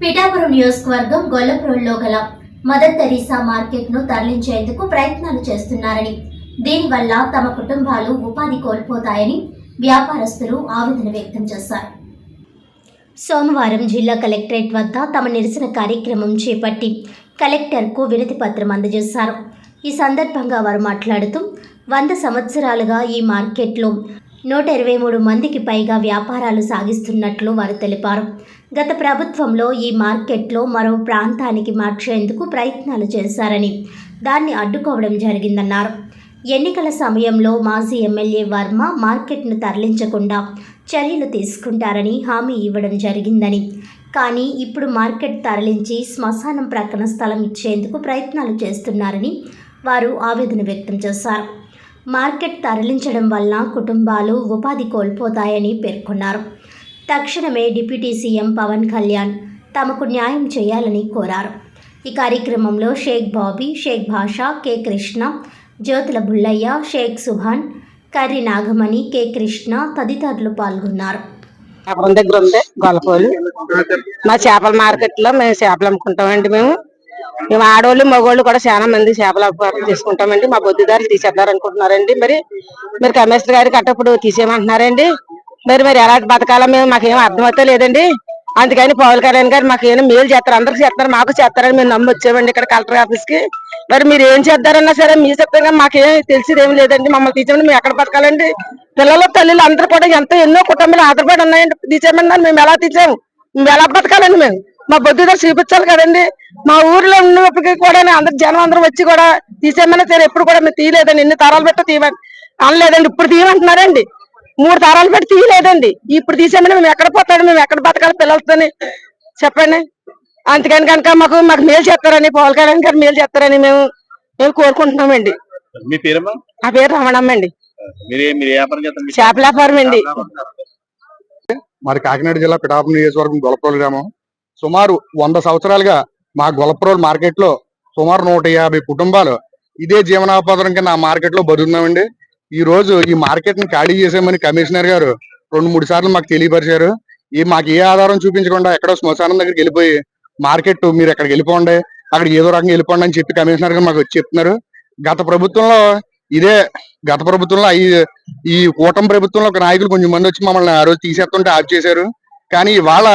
పిఠాపురం నియోజకవర్గం గొల్లపురంలో గల mother Teresa మార్కెట్ను తరలించేందుకు ప్రయత్నాలు చేస్తున్నారని దీనివల్ల తమ కుటుంబాలు ఉపాధి కోల్పోతాయని వ్యాపారస్తులు ఆవేదన వ్యక్తం చేశారు. సోమవారం జిల్లా కలెక్టరేట్ వద్ద తమ నిరసన కార్యక్రమం చేపట్టి కలెక్టర్కు వినతి పత్రం అందజేశారు. ఈ సందర్భంగా వారు మాట్లాడుతూ వంద సంవత్సరాలుగా ఈ మార్కెట్లో నూట ఇరవై మూడు మందికి పైగా వ్యాపారాలు సాగిస్తున్నట్లు వారు తెలిపారు. గత ప్రభుత్వంలో ఈ మార్కెట్లో మరో ప్రాంతానికి మార్చేందుకు ప్రయత్నాలు చేశారని దాన్ని అడ్డుకోవడం జరిగిందన్నారు. ఎన్నికల సమయంలో మాజీ ఎమ్మెల్యే వర్మ మార్కెట్ను తరలించకుండా చర్యలు తీసుకుంటారని హామీ ఇవ్వడం జరిగిందని. కానీ ఇప్పుడు మార్కెట్ తరలించి శ్మశానం ప్రక్కన స్థలం ఇచ్చేందుకు ప్రయత్నాలు చేస్తున్నారని వారు ఆవేదన వ్యక్తం చేశారు. మార్కెట్ తరలించడం వల్ల కుటుంబాలు ఉపాధి కోల్పోతాయని పేర్కొన్నారు. తక్షణమే డిప్యూటీ సీఎం పవన్ కళ్యాణ్ తమకు న్యాయం చేయాలని కోరారు. ఈ కార్యక్రమంలో షేక్ బాబీ షేక్ భాషా కె కృష్ణ జ్యోతుల బుల్లయ్య షేక్ సుభాన్ కర్రి నాగమణి కె కృష్ణ తదితరులు పాల్గొన్నారు. దగ్గర ఉంది మా చేపల మార్కెట్లో మేము చేపలు అమ్ముకుంటామండి మేము. మేము ఆడవాళ్ళు మగవాళ్ళు కూడా చాలా మంది చేపల వ్యాపారం తీసుకుంటామండి మా బొద్దుదారులు తీసేద్దారనుకుంటున్నారండి. మరి మీరు కమిషనర్ గారికి అట్టప్పుడు తీసేయమంటున్నారండి. మరి మరి ఎలాంటి బతకాలో మేము మాకేం అర్థమవుతా లేదండి. అందుకని పవన్ కళ్యాణ్ గారు మాకు ఏమైనా మేలు చేస్తారు అందరికి చేస్తారు మాకు చేస్తారని మేము నమ్మి వచ్చామండి ఇక్కడ కలెక్టర్ ఆఫీస్కి మరి మీరు ఏం చేద్దారన్నా సరే మీ కానీ మాకేం తెలిసేది ఏం లేదండి. మమ్మల్ని తీసేయండి మేము ఎక్కడ బతకాలండి? పిల్లలు తల్లిలు అందరూ కూడా ఎంతో ఎన్నో కుటుంబాలు ఆధారపడి ఉన్నాయండి. తీసేయమన్నారు. మేము ఎలా తీసాము మేము ఎలా బతకాలండి మేము? మా బొద్దుగా చూపించాలి కదండి. మా ఊర్లో ఉన్నప్పటికీ కూడా అందరు జనం అందరం వచ్చి కూడా తీసేయమన్నా సరే ఎప్పుడు కూడా మేము తీయలేదండి. ఎన్ని తరాలు పెట్టి తీయమని అనలేదండి. ఇప్పుడు తీయమంటున్నారండి. మూడు తరాలు పెట్టి తీయలేదండి. ఇప్పుడు తీసేయమని మేము ఎక్కడ పోతాడు? మేము ఎక్కడ బతకాలి పిల్లలతోని? చెప్పండి. అందుకని కనుక మాకు మాకు మేలు చేస్తారని పవన్ కళ్యాణ్ గారు మేలు చేస్తారని మేము మేము కోరుకుంటున్నామండి. మీ పేరమ్మా? నా పేరు రమణమ్మ అండి మీరే మీరు ఏ వ్యాపారం చేస్తారు? మీ చేపల వ్యాపారం అండి మరి కాకినాడ జిల్లా పిఠాపురం నియోజకవర్గం గొలప్రోలు గ్రామం. సుమారు వంద సంవత్సరాలుగా మా గొలప్రోలు మార్కెట్లో సుమారు నూట యాభై కుటుంబాలు ఇదే జీవనోపాధం కింద ఆ మార్కెట్లో బతుకుతున్నామండి ఈ రోజు ఈ మార్కెట్ని ఖాళీ చేసామని కమిషనర్ గారు రెండు మూడు సార్లు మాకు తెలియపరిచారు. ఈ మాకు ఏ ఆధారం చూపించకుండా ఎక్కడో శ్మశానం దగ్గరికి వెళ్ళిపోయి మార్కెట్ మీరు ఎక్కడికి వెళ్ళిపోండి అక్కడ ఏదో రకంగా వెళ్ళిపోండి అని చెప్పి కమిషనర్ గారు మాకు చెప్తున్నారు. గత ప్రభుత్వంలో ఇదే గత ప్రభుత్వంలో ఈ ఈ కూటమి ప్రభుత్వంలో ఒక నాయకులు కొంచెం మంది వచ్చి మమ్మల్ని ఆ రోజు తీసేస్తుంటే ఆఫ్ చేశారు. కానీ ఇవాళ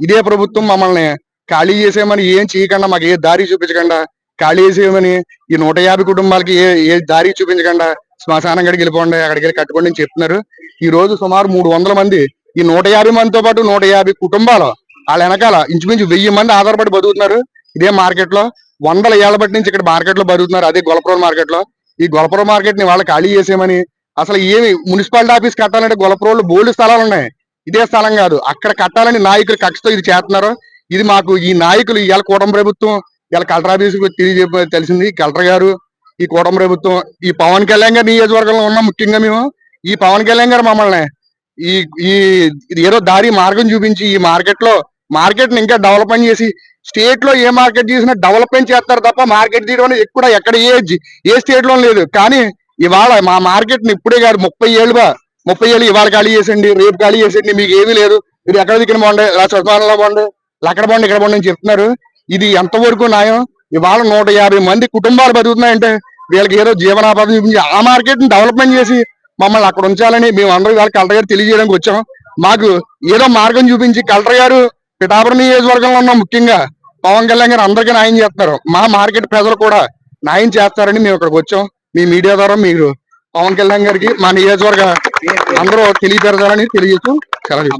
ఇదే ప్రభుత్వం మమ్మల్ని ఖాళీ చేసేయమని ఏం చేయకుండా మాకు ఏ దారి చూపించకుండా? ఖాళీ చేసేయమని ఈ నూట యాభై కుటుంబాలకి ఏ ఏ దారి చూపించకుండా? శ్మశానం గడికి వెళ్ళిపోండి అక్కడికి వెళ్ళి కట్టుకోండి అని చెప్తున్నారు. ఈ రోజు సుమారు మూడు వందల మంది ఈ నూట యాభై మందితో పాటు నూట యాభై కుటుంబాలు వాళ్ళ వెనకాల ఇంచుమించు వెయ్యి మంది ఆధారపడి బతుకుతున్నారు. ఇదే మార్కెట్లో వందల ఏళ్ళ బట్టి నుంచి ఇక్కడ మార్కెట్లో బతుకుతున్నారు. అదే గొలపురం మార్కెట్లో ఈ గొలపురం మార్కెట్ని వాళ్ళు ఖాళీ చేసేయమని అసలు ఏమి మున్సిపాలిటీ ఆఫీస్ కట్టాలంటే గొలపురంలో బోల్డ్ స్థలాలు ఉన్నాయి. ఇదే స్థలం కాదు. అక్కడ కట్టాలని నాయకులు కక్షతో ఇది చేస్తున్నారు. ఇది మాకు ఈ నాయకులు ఇవాళ కూటమి ప్రభుత్వం ఇవాళ కలెక్టర్ ఆఫీస్కి తెలియజెప్ప తెలిసింది కలెక్టర్ గారు ఈ కూటమి ప్రభుత్వం ఈ పవన్ కళ్యాణ్ గారి నియోజకవర్గంలో ఉన్నాం ముఖ్యంగా మేము. ఈ పవన్ కళ్యాణ్ గారు మమ్మల్ని ఈ ఈ ఏదో దారి మార్గం చూపించి ఈ మార్కెట్లో మార్కెట్ని ఇంకా డెవలప్మెంట్ చేసి స్టేట్లో ఏ మార్కెట్ చేసినా డెవలప్మెంట్ చేస్తారు తప్ప మార్కెట్ తీయడం అనేది ఎక్కడ ఎక్కడ ఏ ఏ స్టేట్లో లేదు. కానీ ఇవాళ మా మార్కెట్ని ఇప్పుడే కాదు ముప్పై ఏళ్ళుగా ముప్పై ఏళ్ళు ఇవాళ ఖాళీ చేసండి రేపు ఖాళీ చేసండి మీకు ఏమీ లేదు. మీరు ఎక్కడ దిగిన బాగుండే ఇలా చుట్టుపక్కల బాగుండే అక్కడ బాగుండి ఇక్కడ బాగుండి అని చెప్తున్నారు. ఇది ఎంతవరకు న్యాయం? ఇవాళ నూట యాభై మంది కుటుంబాలు బతుకుతున్నాయంటే వీళ్ళకి ఏదో జీవనాపాధం చూపించి ఆ మార్కెట్ని డెవలప్మెంట్ చేసి మమ్మల్ని అక్కడ ఉంచాలని మేము అందరూ ఇవాళ కలెక్టర్ గారు తెలియజేయడానికి వచ్చాం. మాకు ఏదో మార్గం చూపించి కలెక్టర్ గారు పిఠాపురం నియోజకవర్గంలో ఉన్న ముఖ్యంగా. పవన్ కళ్యాణ్ గారు అందరికీ న్యాయం చేస్తున్నారు. మా మార్కెట్ ప్రజలు కూడా న్యాయం చేస్తారని మేము ఇక్కడికి వచ్చాం. మీ మీడియా ద్వారా మీరు పవన్ కళ్యాణ్ గారికి మా నియోజకవర్గ అందరూ తెలియపరచాలని తెలియజేస్తూ సెలవు